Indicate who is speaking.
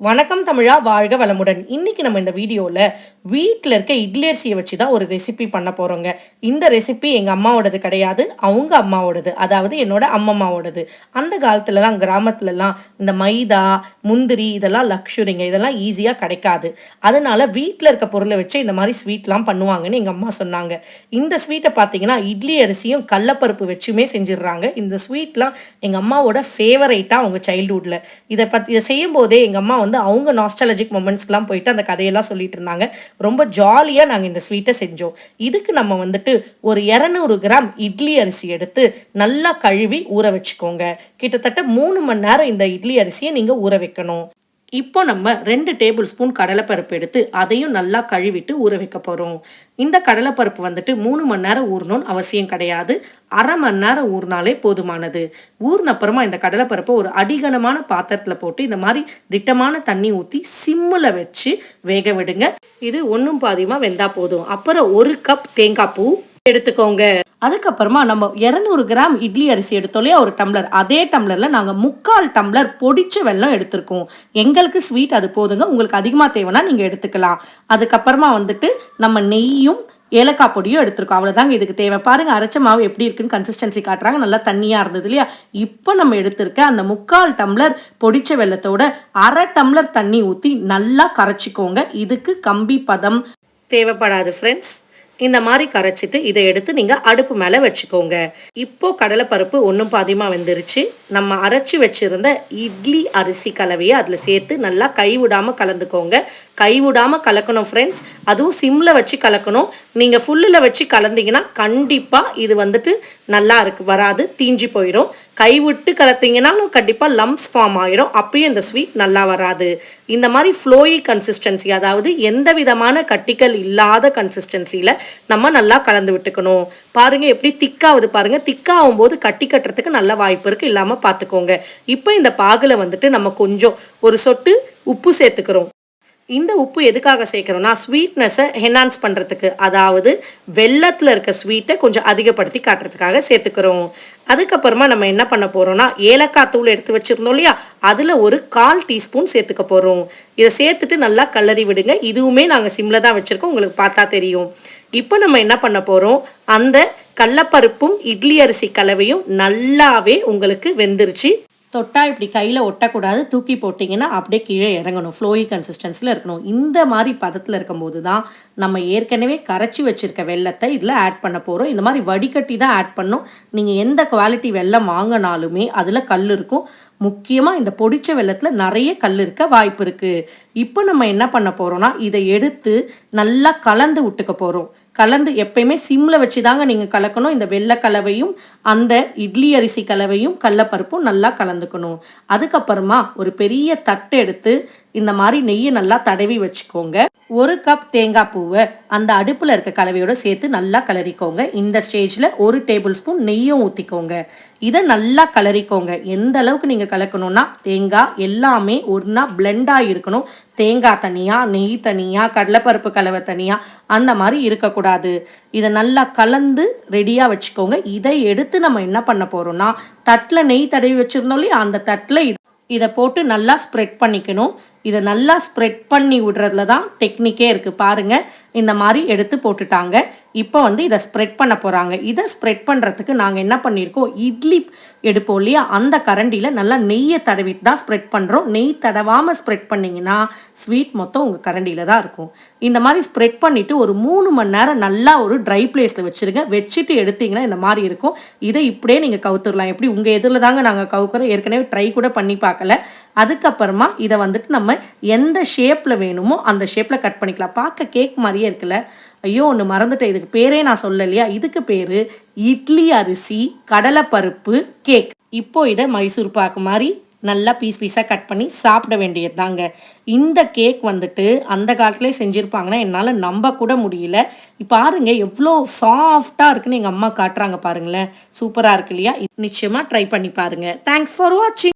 Speaker 1: வணக்கம் தமிழா வாழ்க வளமுடன். இன்னைக்கு நம்ம இந்த வீடியோவில் வீட்டில் இருக்க இட்லி அரிசியை வச்சு தான் ஒரு ரெசிபி பண்ண போகிறோங்க இந்த ரெசிபி எங்கள் அம்மாவோடது கிடையாது அவங்க அம்மாவோடது அதாவது என்னோட அம்மம்மாவோடது. அந்த காலத்துலலாம் கிராமத்துலலாம் இந்த மைதா முந்திரி இதெல்லாம் லக்ஷுரிங்க இதெல்லாம் ஈஸியாக கிடைக்காது. அதனால வீட்டில் இருக்க பொருளை வச்சு இந்த மாதிரி ஸ்வீட்லாம் பண்ணுவாங்கன்னு எங்கள் அம்மா சொன்னாங்க. இந்த ஸ்வீட்டை பார்த்தீங்கன்னா இட்லி அரிசியும் கடலப்பருப்பு வச்சுமே செஞ்சிடுறாங்க. இந்த ஸ்வீட்லாம் எங்கள் அம்மாவோட ஃபேவரைட்டாக அவங்க சைல்டுஹுட்டில் இதை பற்றி இதை செய்யும் போதே எங்கள் அம்மா வந்து அவங்க நாஸ்டாலஜிக் மூமெண்ட்ஸ்க்குலாம் போயிட்டு அந்த கதையெல்லாம் சொல்லிட்டு இருந்தாங்க. ரொம்ப ஜாலியாக நாங்கள் இந்த ஸ்வீட்டை செஞ்சோம். இதுக்கு நம்ம வந்துட்டு ஒரு இரநூறு கிராம் இட்லி அரிசி எடுத்து நல்லா கழுவி ஊற வச்சுக்கோங்க. கிட்டத்தட்ட மூணு மணி நேரம் இந்த இட்லி அரிசியை நீங்கள் ஊற வைக்கணும். இப்போ நம்ம ரெண்டு டேபிள் ஸ்பூன் கடலைப்பருப்பு எடுத்து அதையும் நல்லா கழுவிட்டு ஊற வைக்க போகிறோம் இந்த கடலைப்பருப்பு வந்துட்டு மூணு மணி நேரம் ஊறணும்னு அவசியம் கிடையாது. அரை மணி நேரம் ஊறினாலே போதுமானது. ஊறின அப்புறமா இந்த கடலைப்பருப்பை ஒரு அடிகனமான பாத்திரத்தில் போட்டு இந்த மாதிரி திட்டமான தண்ணி ஊற்றி சிம்மில் வச்சு வேக விடுங்க. இது ஒன்றும் பாதியமாக வெந்தா போதும். அப்புறம் ஒரு கப் தேங்காய் பூ எடுத்துக்கோங்க. அதுக்கப்புறமா நம்ம இரநூறு கிராம் இட்லி அரிசி எடுத்தோம் இல்லையா? ஒரு டம்ளர். அதே டம்ளரில் நாங்கள் முக்கால் டம்ளர் பொடிச்ச வெல்லம் எடுத்திருக்கோம். எங்களுக்கு ஸ்வீட் அது போதுங்க. உங்களுக்கு அதிகமாக தேவைன்னா நீங்கள் எடுத்துக்கலாம். அதுக்கப்புறமா வந்துட்டு நம்ம நெய்யும் ஏலக்காய் பொடியும் எடுத்திருக்கோம். அவ்வளோதாங்க இதுக்கு தேவை. பாருங்க அரைச்ச மாவு எப்படி இருக்குன்னு கன்சிஸ்டன்சி காட்டுறாங்க. நல்லா தண்ணியாக இருந்தது இல்லையா? இப்போ நம்ம எடுத்திருக்க அந்த முக்கால் டம்ளர் பொடிச்ச வெள்ளத்தோட அரை டம்ளர் தண்ணி ஊற்றி நல்லா கரைச்சிக்கோங்க. இதுக்கு கம்பி பதம் தேவைப்படாது ஃப்ரெண்ட்ஸ் இந்த மாதிரி கரைச்சிட்டு இதை எடுத்து நீங்கள் அடுப்பு மேலே வச்சுக்கோங்க. இப்போ கடலைப்பருப்பு ஒன்றும் பாதியமாக வெந்துருச்சு. நம்ம அரைச்சி வச்சுருந்த இட்லி அரிசி கலவையை அதில் சேர்த்து நல்லா கைவிடாமல் கலந்துக்கோங்க. கைவிடாமல் கலக்கணும் ஃப்ரெண்ட்ஸ் அதுவும் சிம்மில் வச்சு கலக்கணும். நீங்கள் ஃபுல்லில் வச்சு கலந்தீங்கன்னா கண்டிப்பாக இது வந்துட்டு நல்லா இருக்கு வராது தீஞ்சு போயிடும் கைவிட்டு கலத்தீங்கன்னாலும் கண்டிப்பாக லம்ப்ஸ் ஃபார்ம் ஆயிரும். அப்பயும் இந்த ஸ்வீட் நல்லா வராது. இந்த மாதிரி ஃப்ளோயி கன்சிஸ்டன்சி அதாவது எந்த விதமான கட்டிகள் இல்லாத கன்சிஸ்டன்சியில் நம்ம நல்லா கலந்து விட்டுக்கணும். பாருங்க எப்படி திக்காகுது பாருங்க. திக்காகும் போது கட்டி கட்டுறதுக்கு நல்ல வாய்ப்பு இருக்கு. இல்லாமல் பார்த்துக்கோங்க இப்போ இந்த பாகில் வந்துட்டு நம்ம கொஞ்சம் ஒரு சொட்டு உப்பு சேர்த்துக்கிறோம். இந்த உப்பு எதுக்காக சேர்க்குறோம்னா ஸ்வீட்னஸை என்ஹான்ஸ் பண்ணுறதுக்கு அதாவது வெள்ளத்தில் இருக்க ஸ்வீட்டை கொஞ்சம் அதிகப்படுத்தி காட்டுறதுக்காக சேர்த்துக்கிறோம். அதுக்கப்புறமா நம்ம என்ன பண்ண போகிறோம்னா ஏலக்காய் தூள் எடுத்து வச்சுருந்தோம் இல்லையா? அதில் ஒரு கால் டீஸ்பூன் சேர்த்துக்க போகிறோம் இதை சேர்த்துட்டு நல்லா கலரி விடுங்க. இதுவுமே நாங்கள் சிம்மில் தான் வச்சுருக்கோம். உங்களுக்கு பார்த்தா தெரியும். இப்போ நம்ம என்ன பண்ண போகிறோம் அந்த கடலப்பருப்பும் இட்லி அரிசி கலவையும் நல்லாவே உங்களுக்கு வெந்துருச்சு. தொட்டா இப்படி கையில் ஒட்டக்கூடாது தூக்கி போட்டிங்கன்னா அப்படியே கீழே இறங்கணும் ஃப்ளோயி கன்சிஸ்டன்சியில் இருக்கணும். இந்த மாதிரி பதத்தில் இருக்கும்போது தான் நம்ம ஏற்கனவே கரைச்சி வச்சுருக்க வெள்ளத்தை இதில் ஆட் பண்ண போகிறோம் இந்த மாதிரி வடிகட்டி தான் ஆட் பண்ணோம் நீங்கள் எந்த குவாலிட்டி வெள்ளம் வாங்கினாலுமே அதில் கல் இருக்கும். முக்கியமாக இந்த பொடிச்ச வெள்ளத்தில் நிறைய கல் இருக்க வாய்ப்பு இருக்குது இப்போ நம்ம என்ன பண்ண போகிறோம்னா இதை எடுத்து நல்லா கலந்து விட்டுக்க போகிறோம் கலந்து எப்பயுமே சிம்மில் வச்சு தாங்க நீங்கள் கலக்கணும். இந்த வெள்ளை கலவையும் அந்த இட்லி அரிசி கலவையும் கடலப்பருப்பும் நல்லா கலந்துக்கணும். அதுக்கப்புறமா ஒரு பெரிய தட்டை எடுத்து இந்த மாதிரி நெய்யை நல்லா தடவி வச்சுக்கோங்க. ஒரு கப் தேங்காய் பூவை அந்த அடுப்பில் இருக்க கலவையோட சேர்த்து நல்லா கலரிக்கோங்க. இந்த ஸ்டேஜில் ஒரு டேபிள் ஸ்பூன் நெய்யும் ஊற்றிக்கோங்க இதை நல்லா கலரிக்கோங்க. எந்த அளவுக்கு நீங்கள் கலக்கணும்னா தேங்காய் எல்லாமே ஒன்றா பிளெண்டாக இருக்கணும். தேங்காய் தனியாக நெய் தனியாக கடலைப்பருப்பு கலவை தனியாக அந்த மாதிரி இருக்கக்கூடாது. இதை நல்லா கலந்து ரெடியாக வச்சுக்கோங்க. இதை எடுத்து நம்ம என்ன பண்ண போகிறோம்னா தட்டில் நெய் தடவி வச்சுருந்தோம் இல்லையா? அந்த தட்டில் இதை போட்டு நல்லா ஸ்ப்ரெட் பண்ணிக்கணும். இதை நல்லா ஸ்ப்ரெட் பண்ணி விடுறதுல தான் டெக்னிக்கே இருக்குது பாருங்கள் இந்த மாதிரி எடுத்து போட்டுட்டாங்க. இப்போ வந்து இதை ஸ்ப்ரெட் பண்ண போகிறாங்க இதை ஸ்ப்ரெட் பண்ணுறதுக்கு நாங்கள் என்ன பண்ணியிருக்கோம்? இட்லி எடுப்போம் இல்லையா? அந்த கரண்டியில் நல்லா நெய்யை தடவிட்டு தான் ஸ்ப்ரெட் பண்ணுறோம் நெய் தடவாமல் ஸ்ப்ரெட் பண்ணிங்கன்னா ஸ்வீட் மொத்தம் உங்கள் கரண்டியில் தான் இருக்கும். இந்த மாதிரி ஸ்ப்ரெட் பண்ணிவிட்டு ஒரு மூணு மணி நேரம் நல்லா ஒரு ட்ரை பிளேஸில் வச்சுருங்க. வச்சுட்டு எடுத்தீங்கன்னா இந்த மாதிரி இருக்கும். இதை இப்படியே நீங்கள் கவுத்துடலாம் எப்படி? உங்கள் எதிரில் தாங்க நாங்கள் கவுக்குறோம். ஏற்கனவே ட்ரை கூட பண்ணி பார்க்கல. அதுக்கப்புறமா இதை வந்துட்டு நம்ம எந்த ஷேப்பில் வேணுமோ அந்த ஷேப்பில் கட் பண்ணிக்கலாம். பார்க்க கேக் மாதிரியே இருக்குல்ல. ஐயோ ஒன்று மறந்துட்டேன். இதுக்கு பேரே நான் சொல்லலையா? இதுக்கு பேர் இட்லி அரிசி கடலைப்பருப்பு கேக் இப்போ இதை மைசூர் பாக்கு மாதிரி நல்லா பீஸ் பீஸாக கட் பண்ணி சாப்பிட வேண்டியது தாங்க இந்த கேக் வந்துட்டு அந்த காலத்துலேயே செஞ்சுருப்பாங்கன்னா என்னால் நம்ப கூட முடியல. பாருங்க எவ்வளோ சாஃப்டாக இருக்குன்னு எங்கள் அம்மா காட்டுறாங்க பாருங்களேன். சூப்பராக இருக்கு இல்லையா? நிச்சயமாக ட்ரை பண்ணி பாருங்கள் தேங்க்ஸ் ஃபார் வாட்சிங்